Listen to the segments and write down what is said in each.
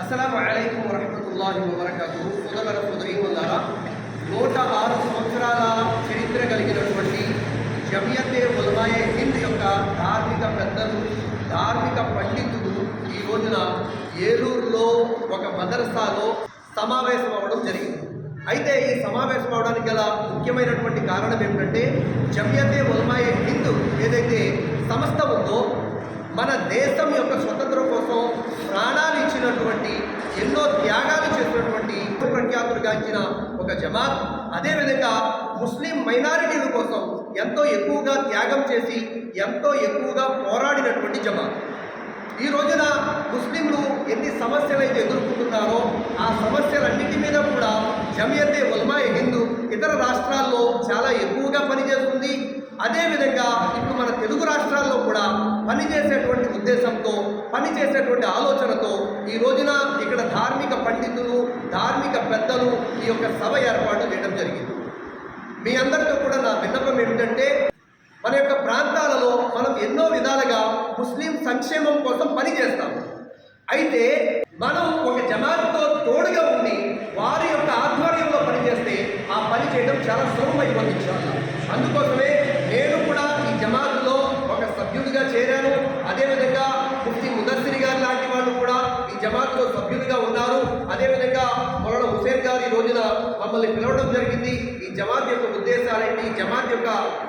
అస్సలం అయికం వరహమతుల్లాహి వబర్కాతు సోదర సోదరీమల్లారా నూట ఆరు సంవత్సరాల చరిత్ర కలిగినటువంటి జమియతే ఉల్మాయే హింద్ యొక్క ధార్మిక పెద్దలు ధార్మిక పండితులు ఈ రోజున ఏలూరులో ఒక మదర్సాలో సమావేశం అవ్వడం జరిగింది. అయితే ఈ సమావేశం అవడానికి గల ముఖ్యమైనటువంటి కారణం ఏమిటంటే జమియతే ఉల్మాయే హింద్ ఏదైతే సంస్థ ఉందో మన దేశం యొక్క స్వతంత్రం కోసం ప్రాణాలు ఇచ్చినటువంటి ఎన్నో త్యాగాలు చేసినటువంటి ప్రఖ్యాతులుగాంచిన ఒక జమాత్ అదేవిధంగా ముస్లిం మైనారిటీల కోసం ఎంతో ఎక్కువగా త్యాగం చేసి ఎంతో ఎక్కువగా పోరాడినటువంటి జమాత్. ఈ రోజున ముస్లింలు ఎన్ని సమస్యలు అయితే ఎదుర్కొంటున్నారో ఆ సమస్యలన్నిటి మీద కూడా జమియతే ఉల్మా హిందూ ఇతర రాష్ట్రాల్లో చాలా ఎక్కువగా పనిచేస్తుంది. అదేవిధంగా ఇప్పుడు మన తెలుగు రాష్ట్రాల్లో కూడా పనిచేసేటువంటి ఉద్దేశంతో పనిచేసేటువంటి ఆలోచనతో ఈ రోజున ఇక్కడ ధార్మిక పండితులు ధార్మిక పెద్దలు ఈ యొక్క సభ ఏర్పాటు చేయడం జరిగింది మీ అందరితో కూడా నా విన్నపం ఏమిటంటే మన యొక్క ప్రాంతాలలో మనం ఎన్నో విధాలుగా ముస్లిం సంక్షేమం కోసం పనిచేస్తాం అయితే మనం ఒక జమాత్తో తోడుగా ఉండి వారి యొక్క ఆధ్వర్యంలో పనిచేస్తే ఆ పని చేయడం చాలా సులభమైపోతుంది ఇన్షాల్లా. అందుకోసమే నేను కూడా ఈ జమాత్లో ఒక సభ్యుడిగా చేరాను అదేవిధంగా ముఫ్తీ ముదస్సిరి గారు లాంటి వాళ్ళు కూడా ఈ జమాత్లో సభ్యులుగా ఉన్నారు. అదేవిధంగా మొలన హుసేన్ గారు ఈ రోజున మమ్మల్ని పిలవడం జరిగింది. ఈ జమాత్ యొక్క ఉద్దేశాలేంటి ఈ జమాత్ యొక్క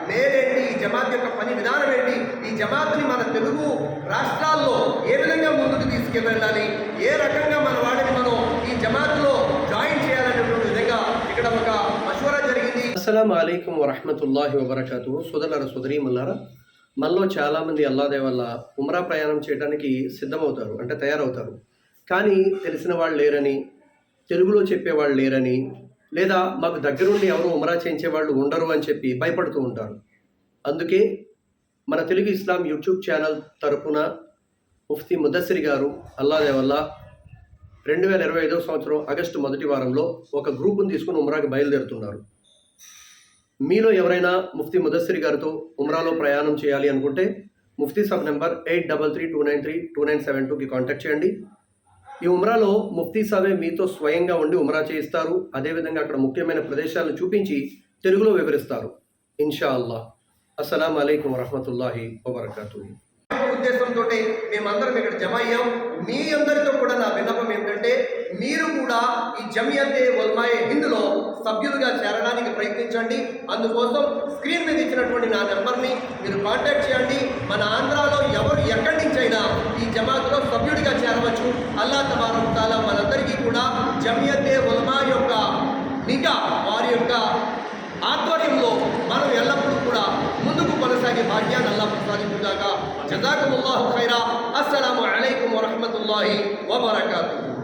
మేలేంటి ఈ జమాత్ యొక్క పని విధానం ఏంటి? ఈ జమాత్ని మన తెలుగు రాష్ట్రాల్లో ఏ విధంగా ముందుకు తీసుకెళ్ళాలి? ఏ రకంగా మన వాడిని మనం ఈ జమాత్లో జాయిన్ చేయాలనేటువంటి విధంగా ఇక్కడ ఒక మషూరా జరిగింది. అస్సలం అయికం వరహమతుల్లాహి వబర్కాతు సోదరులారా సోదరీమల్లారా మనలో చాలామంది అల్లాదే వల్ల ఉమ్రా ప్రయాణం చేయడానికి సిద్ధమవుతారు అంటే తయారవుతారు. కానీ తెలిసిన వాళ్ళు లేరని తెలుగులో చెప్పేవాళ్ళు లేరని లేదా మాకు దగ్గరుండి ఎవరు ఉమరా చేయించే వాళ్ళు ఉండరు అని చెప్పి భయపడుతూ ఉంటారు. అందుకే మన తెలుగు ఇస్లాం యూట్యూబ్ ఛానల్ తరపున ముఫ్తీ ముదస్సిరి గారు అల్లాదేవల్లా రెండు వేల ఇరవై ఐదో సంవత్సరం ఆగస్టు మొదటి వారంలో ఒక గ్రూపును తీసుకుని ఉమ్రాకి బయలుదేరుతున్నారు. మీలో ఎవరైనా ముఫ్తీ ముదస్సిరి గారితో ఉమ్రాలో ప్రయాణం చేయాలి అనుకుంటే Mufti Sab number eight double three two nine three two nine seven టూకి కాంటాక్ట్ చేయండి. ఈ ఉమ్రాలో ముఫ్తీ సాబే మీతో స్వయంగా ఉండి ఉమ్రా చేయిస్తారు. అదేవిధంగా అక్కడ ముఖ్యమైన ప్రదేశాలను చూపించి తెలుగులో వివరిస్తారు. ఇన్షా అల్లా అస్సలం అయికం వరహమతుల్లాహి వబర్కాతూ ఉద్దేశంతో మేమందరం ఇక్కడ జమ అయ్యాం. మీ అందరితో కూడా నా విన్నపం ఏంటంటే మీరు కూడా ఈ జమియతే ఉల్మాయే హిందులో సభ్యులుగా చేరడానికి ప్రయత్నించండి. అందుకోసం స్క్రీన్ మీద ఇచ్చినటువంటి నా నెంబర్ని మీరు కాంటాక్ట్ చేయండి. మన ఆంధ్రాలో ఎవరు ఎక్కడి నుంచి అయినా பாக்கியம் நல்லா சாதிச்சுட்டாக்கா ஜசாக்கும் அல்லாஹு ஹைரா அஸ்லாம் வலைக்கம் வரமத்துல்லாஹி வபரகாத்து